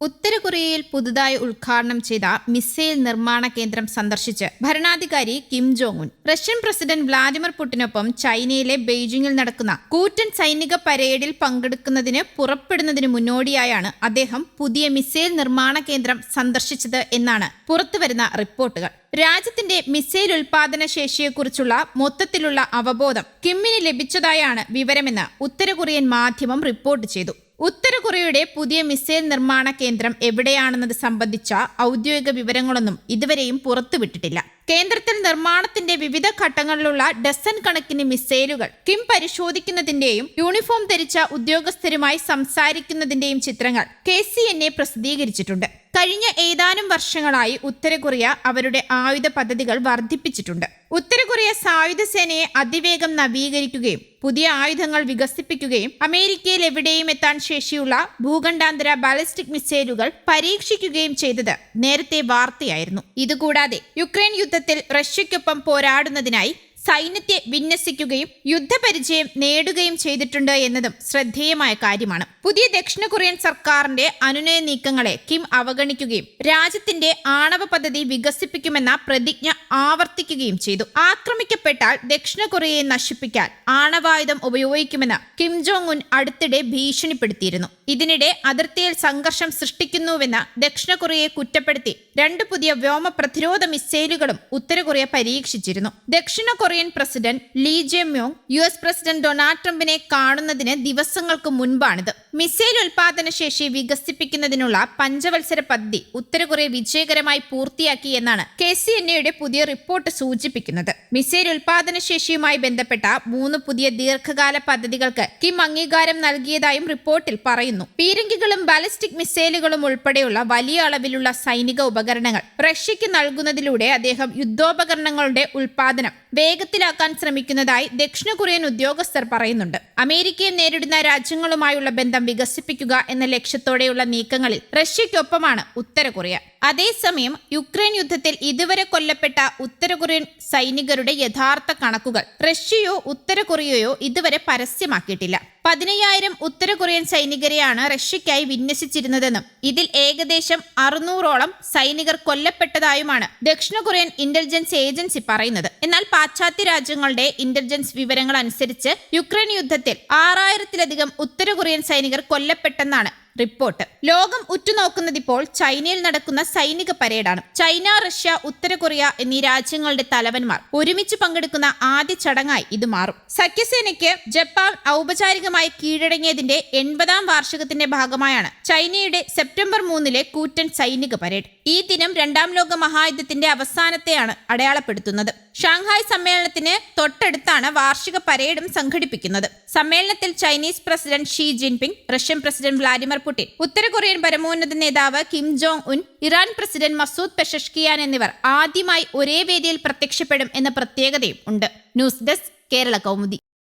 ഉത്തര കൊറിയയിൽ പുതുതായി ഉദ്ഘാടനം ചെയ്ത മിസൈൽ നിർമ്മാണ കേന്ദ്രം സന്ദർശിച്ച് ഭരണാധികാരി Kim Jong Un Russian president Vladimir പുടിനൊപ്പം ചൈനയിലെ ബെയ്ജിംഗിൽ നടക്കുന്ന കൂറ്റൻ സൈനിക പരേഡിൽ പങ്കെടുക്കുന്നതിന് പുറപ്പെടുന്നതിന് മുന്നോടിയായാണ് അദ്ദേഹം പുതിയ മിസൈൽ നിർമ്മാണ കേന്ദ്രം സന്ദർശിച്ചത് എന്നാണ് പുറത്തുവരുന്ന റിപ്പോർട്ടുകൾ. രാജ്യത്തിന്റെ മിസൈൽ ഉൽപാദന ശേഷിയെക്കുറിച്ചുള്ള മൊത്തത്തിലുള്ള അവബോധം കിമ്മിന് ലഭിച്ചതായാണ് വിവരമെന്ന് ഉത്തര കൊറിയൻ മാധ്യമം റിപ്പോർട്ട് ചെയ്തു. ഉത്തര കൊറിയയുടെ പുതിയ മിസൈൽ നിർമ്മാണ കേന്ദ്രം എവിടെയാണെന്നത് സംബന്ധിച്ച ഔദ്യോഗിക വിവരങ്ങളൊന്നും ഇതുവരെയും പുറത്തുവിട്ടിട്ടില്ല. കേന്ദ്രത്തിൽ നിർമ്മാണത്തിന്റെ വിവിധ ഘട്ടങ്ങളിലുള്ള ഡസൻ കണക്കിന് മിസൈലുകൾ കിം പരിശോധിക്കുന്നതിന്റെയും യൂണിഫോം ധരിച്ച ഉദ്യോഗസ്ഥരുമായി സംസാരിക്കുന്നതിന്റെയും ചിത്രങ്ങൾ കെ സി എൻ എ പ്രസിദ്ധീകരിച്ചിട്ടുണ്ട്. കഴിഞ്ഞ ഏതാനും വർഷങ്ങളായി ഉത്തര കൊറിയ അവരുടെ ആയുധ പദ്ധതികൾ വർദ്ധിപ്പിച്ചിട്ടുണ്ട്. ഉത്തര കൊറിയ സായുധ സേനയെ അതിവേഗം നവീകരിക്കുകയും പുതിയ ആയുധങ്ങൾ വികസിപ്പിക്കുകയും അമേരിക്കയിൽ എവിടെയും എത്താൻ ശേഷിയുള്ള ഭൂഖണ്ഡാന്തര ബാലിസ്റ്റിക് മിസൈലുകൾ പരീക്ഷിക്കുകയും ചെയ്തത് നേരത്തെ വാർത്തയായിരുന്നു. ഇതുകൂടാതെ യുക്രൈൻ യുദ്ധത്തിൽ റഷ്യയ്ക്കൊപ്പം പോരാടുന്നതിനായി സൈന്യത്തെ വിന്യസിക്കുകയും യുദ്ധപരിചയം നേടുകയും ചെയ്തിട്ടുണ്ട് എന്നതും ശ്രദ്ധേയമായ കാര്യമാണ്. പുതിയ ദക്ഷിണ കൊറിയൻ സർക്കാരിന്റെ അനുനയ നീക്കങ്ങളെ കിം അവഗണിക്കുകയും രാജ്യത്തിന്റെ ആണവ പദ്ധതി വികസിപ്പിക്കുമെന്ന പ്രതിജ്ഞ ആവർത്തിക്കുകയും ചെയ്തു. ആക്രമിക്കപ്പെട്ടാൽ ദക്ഷിണ കൊറിയയെ നശിപ്പിക്കാൻ ആണവായുധം ഉപയോഗിക്കുമെന്ന് കിം ജോങ് ഉൻ അടുത്തിടെ ഭീഷണിപ്പെടുത്തിയിരുന്നു. ഇതിനിടെ അതിർത്തിയിൽ സംഘർഷം സൃഷ്ടിക്കുന്നുവെന്ന് ദക്ഷിണ കൊറിയയെ കുറ്റപ്പെടുത്തി രണ്ട് പുതിയ വ്യോമ പ്രതിരോധ മിസൈലുകളും ഉത്തര കൊറിയ പരീക്ഷിച്ചിരുന്നു. ദക്ഷിണ Korean president Lee Jae Myung U S president Donald ട്രംപിനെ കാണുന്നതിന് ദിവസങ്ങൾക്ക് മുൻപാണിത്. മിസൈൽ ഉൽപാദന ശേഷി വികസിപ്പിക്കുന്നതിനുള്ള പഞ്ചവത്സര പദ്ധതി ഉത്തര കൊറിയ വിജയകരമായി പൂർത്തിയാക്കി എന്നാണ് കെ സി എൻ എയുടെ പുതിയ റിപ്പോർട്ട് സൂചിപ്പിക്കുന്നത്. മിസൈൽ ഉൽപാദന ശേഷിയുമായി ബന്ധപ്പെട്ട മൂന്ന് പുതിയ ദീർഘകാല പദ്ധതികൾക്ക് കിം അംഗീകാരം നൽകിയതായും റിപ്പോർട്ടിൽ പറയുന്നു. പീരങ്കികളും ബാലിസ്റ്റിക് മിസൈലുകളും ഉൾപ്പെടെയുള്ള വലിയ അളവിലുള്ള സൈനിക ഉപകരണങ്ങൾ റഷ്യയ്ക്ക് നൽകുന്നതിലൂടെ അദ്ദേഹം യുദ്ധോപകരണങ്ങളുടെ ഉൽപാദനം വേഗത്തിലാക്കാൻ ശ്രമിക്കുന്നതായി ദക്ഷിണ കൊറിയൻ ഉദ്യോഗസ്ഥർ പറയുന്നുണ്ട്. അമേരിക്കയെ നേരിടുന്ന രാജ്യങ്ങളുമായുള്ള ബന്ധം വികസിപ്പിക്കുക എന്ന ലക്ഷ്യത്തോടെയുള്ള നീക്കങ്ങളിൽ റഷ്യയ്ക്കൊപ്പമാണ് ഉത്തര കൊറിയ. അതേസമയം യുക്രൈൻ യുദ്ധത്തിൽ ഇതുവരെ കൊല്ലപ്പെട്ട ഉത്തര കൊറിയൻ സൈനികരുടെ യഥാർത്ഥ കണക്കുകൾ റഷ്യയോ ഉത്തര കൊറിയയോ ഇതുവരെ പരസ്യമാക്കിയിട്ടില്ല. പതിനയ്യായിരം ഉത്തര കൊറിയൻ സൈനികരെയാണ് റഷ്യയ്ക്കായി വിന്യസിച്ചിരുന്നതെന്നും ഇതിൽ ഏകദേശം അറുന്നൂറോളം സൈനികർ കൊല്ലപ്പെട്ടതായുമാണ് ദക്ഷിണ കൊറിയൻ ഇന്റലിജൻസ് ഏജൻസി പറയുന്നത്. എന്നാൽ പാശ്ചാത്യ രാജ്യങ്ങളുടെ ഇന്റലിജൻസ് വിവരങ്ങൾ അനുസരിച്ച് യുക്രൈൻ യുദ്ധത്തിൽ ആറായിരത്തിലധികം ഉത്തര കൊറിയൻ സൈനികർ കൊല്ലപ്പെട്ടെന്നാണ് റിപ്പോർട്ട്. ലോകം ഉറ്റുനോക്കുന്നതിപ്പോൾ ചൈനയിൽ നടക്കുന്ന സൈനിക പരേഡാണ്. ചൈന റഷ്യ ഉത്തര കൊറിയ എന്നീ രാജ്യങ്ങളുടെ തലവന്മാർ ഒരുമിച്ച് പങ്കെടുക്കുന്ന ആദ്യ ചടങ്ങായി ഇത് മാറും. സഖ്യസേനയ്ക്ക് ജപ്പാൻ ഔപചാരികമായി കീഴടങ്ങിയതിന്റെ എൺപതാം വാർഷികത്തിന്റെ ഭാഗമായാണ് ചൈനയുടെ സെപ്റ്റംബർ മൂന്നിലെ കൂറ്റൻ സൈനിക പരേഡ്. ഈ ദിനം രണ്ടാം ലോക മഹായുദ്ധത്തിന്റെ അവസാനത്തെയാണ് അടയാളപ്പെടുത്തുന്നത്. ഷാങ്ഹായ് സമ്മേളനത്തിന് തൊട്ടടുത്താണ് വാർഷിക പരേഡും സംഘടിപ്പിക്കുന്നത്. സമ്മേളനത്തിൽ Chinese president Xi Jinping Russian president Vladimir Putin ഉത്തരകൊറിയൻ പരമോന്നത നേതാവ് Kim Jong Un Iran president Masoud Pezeshkian എന്നിവർ ആദ്യമായി ഒരേ വേദിയിൽ പ്രത്യക്ഷപ്പെടും എന്ന പ്രത്യേകതയും ഉണ്ട്. News desk Kerala Kaumudi.